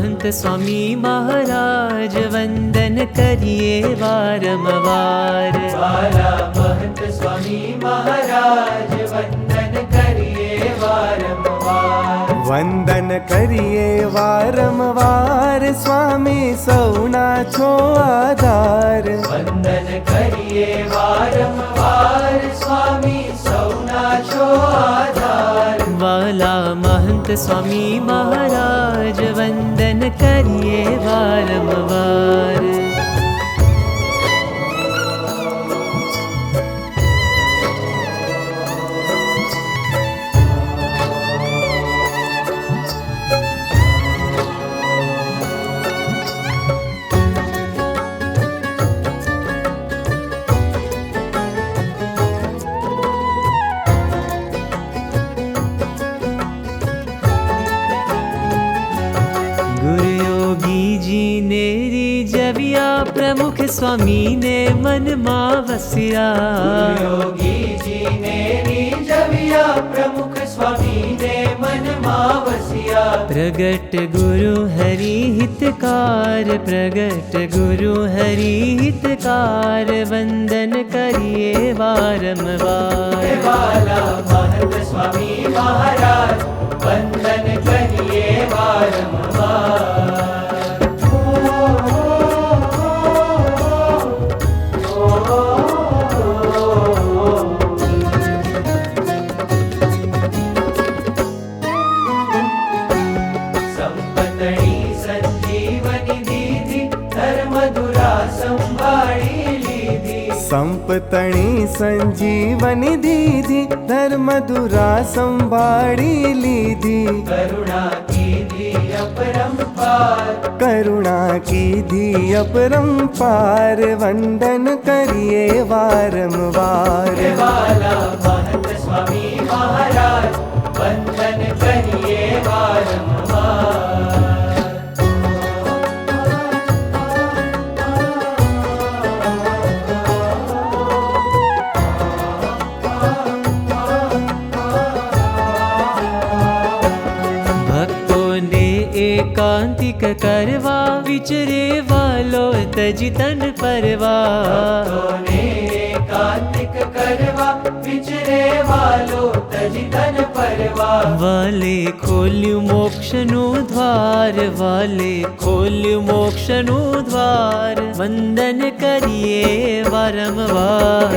महंत स्वामी महाराज वंदन करिए वारंवार। बाला महंत स्वामी महाराज वंदन करिए वारंवार। वंदन करिए वारंवार स्वामी सौना छो आधार। वंदन करिए वारंवार स्वामी सौना छो आधार। वाला महंत स्वामी महाराज वंदन कन्येवारमवा प्रमुख स्वामी ने मन माँ वसिया योगी जी ने निजविया प्रमुख स्वामी ने मन मावसिया। प्रगट गुरु हरि हितकार प्रगट गुरु हरि हितकार वंदन करिए वारंवार। वाला महंत स्वामी महाराज संपतणी संजीवनी दीदी धर्म दुरा संभाड़ी लीधी। करुणा की दी अपरंपार करुणा की दी अपरंपार वंदन करिए वारंवार स्वामी महाराज, वंदन करिए कांतिक करवा विचरे वालो तज तन परवा। कांतिक करवा विचरे वालो तज तन परवा। वाले खोल्यु मोक्षनु द्वार वाले खोल्यु मोक्षनु द्वार। वंदन करिए वारंवार।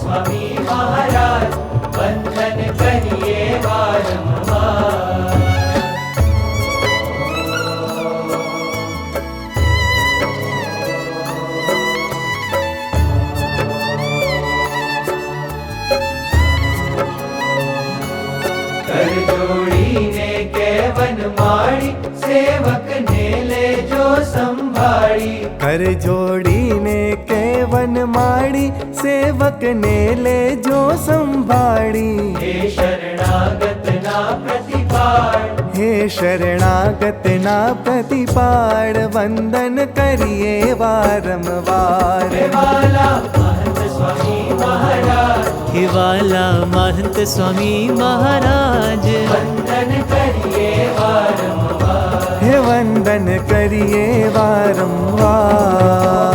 स्वामी महाराज। सरजोड़ी ने केवन माड़ी सेवक ने ले जो संभाड़ी। कर जोड़ी ने केवन माड़ी सेवक ने ले जो संभाड़ी। हे शरणागत ना प्रतिपाड़ हे शरणागत ना प्रतिपाड़ वंदन करिए वारंवार। वाला देखे वाला महंत स्वामी महाराज। वंदन करिए वारंवार। हे वंदन करिए वारंवार।